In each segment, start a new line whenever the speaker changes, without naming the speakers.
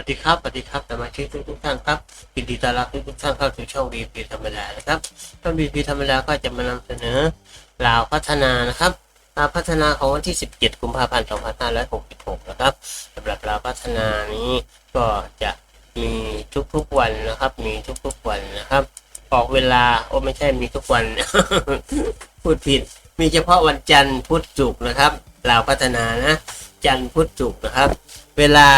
วัสดีครับสวัสดีครับสมาชิกทุกทุกท่านครับยินดีต้อนรับทุกทุกท่านเข้าสู่ช่อง VP ธรรมดานะครับช่อง VP ธรรมดาก็จะมานำเสนอลาวพัฒนานะครับลาวพัฒนาของวันที่ 17 กุมภาพันธ์ 2566 นะครับสำหรับลาวพัฒนานี้ก็จะมีทุกๆวันนะครับ มีทุกๆวันนะครับ ออกเวลาโอ้ไม่ใช่มีทุกวัน พูดผิด มีเฉพาะวันจันทร์พุธศุกร์นะครับลาวพัฒนานะ จันทร์พุธศุกร์นะครับ เวลา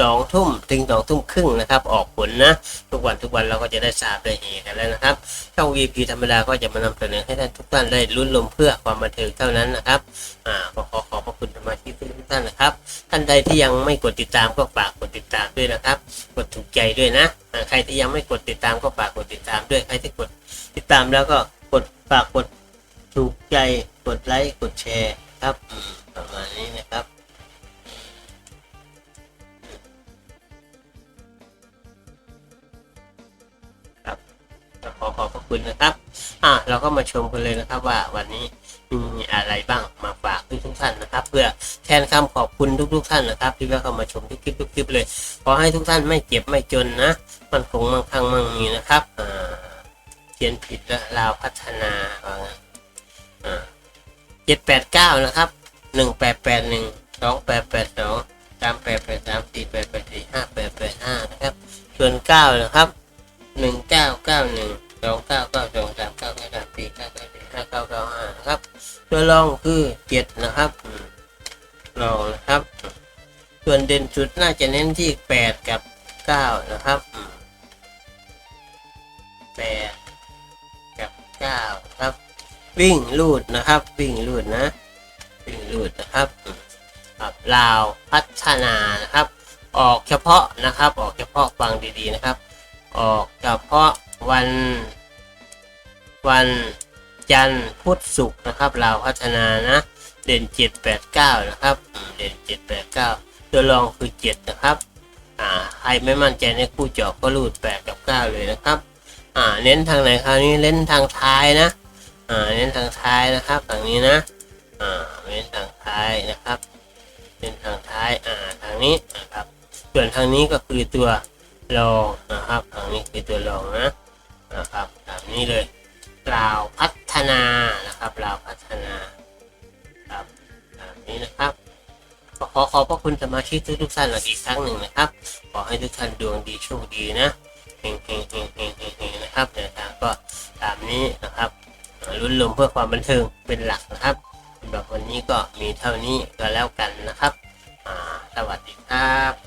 สองทุ่มถึงสองทุ่มครึ่งนะครับ ออกผลนะ ทุกวันทุกวันเราก็จะได้ทราบได้เองกันแล้วนะครับช่อง VP ธรรมดาก็จะมานำเสนอให้ท่านทุกท่านได้ลุ้นลมเพื่อความบันเทิงเท่านั้นนะครับอ่าก็ขอขอบพระคุณสมาชิกทุกท่านนะครับ ท่านใดที่ยังไม่กดติดตามก็ฝากกดติดตามด้วยนะครับ กดถูกใจด้วยนะใครที่ยังไม่กดติดตามก็ฝากกดติดตามด้วยใครที่กดติดตามแล้วก็กดฝากกด ขอขอบพระคุณนะครับ อะเราก็มาชมกันเลยนะครับว่าวันนี้มีอะไรบ้างมาฝากทุกท่านนะครับ เพื่อแทนคำขอบคุณทุก ๆ ท่านนะครับ ที่เข้ามาชมทุกคลิปทุกคลิปเลยขอให้ทุกท่านไม่เจ็บไม่จนนะมันคงมั่งคั่งมั่งมีนะครับอ่าเขียนผิดแล้วลาวพัฒนาเจ็ดแปดเก้านะครับหนึ่งแปดแปดหนึ่งสองแปดแปดสองสามแปดแปดสามสี่แปดแปดสี่ห้าแปดแปดห้านะครับส่วนเก้านะครับ หนึ่งเก้าเก้าหนึ่งสองเก้าเก้าสองสามเก้าเก้าสามสี่เก้าเก้าสี่ห้าเก้าเก้าห้าครับตัวรองคือเจ็ดนะครับรองนะครับ ส่วนเด่นสุดน่าจะเน้นที่แปดกับเก้านะครับแปดกับเก้าครับ วิ่งลูดนะครับ วิ่งลูดนะ วิ่งลูดนะครับอืมครับลาวพัฒนานะครับ ออกเฉพาะนะครับ ออกเฉพาะฟังดีๆนะครับ ออกเฉพาะวัน วันจันทร์พุธศุกร์นะครับ เราพัฒนานะ เด่นเจ็ดแปดเก้านะครับ เด่นเจ็ดแปดเก้าตัวรองคือเจ็ดนะครับ อ่าใครไม่มั่นใจในคู่เจาะก็รูดแปดกับเก้าเลยนะครับ อ่า เน้นทางไหนคราวนี้เน้นทางท้ายนะ อ่า เน้นทางท้ายนะครับทางนี้นะ อ่า เน้นทางท้ายนะครับเน้นทางท้าย อ่า ทางนี้นะครับ ส่วนทางนี้ก็คือตัว รองนะครับทางนี้คือตัวรองนะนะครับแบบนี้เลยกล่าวพัฒนานะครับกล่าวพัฒนาครับแบบนี้นะครับขอขอบพระคุณสมาชิกทุกทุกๆท่านอีกครั้งหนึ่งนะครับ ขอให้ทุกท่านดวงดีโชคดีนะเฮงเฮงเฮงเฮงเฮงเฮงนะครับเดินทางก็ตามนี้นะครับลุ้นลมเพื่อความบันเทิงเป็นหลักนะครับสำหรับวันนี้ก็มีเท่านี้ก็แล้วกันนะครับสวัสดีครับ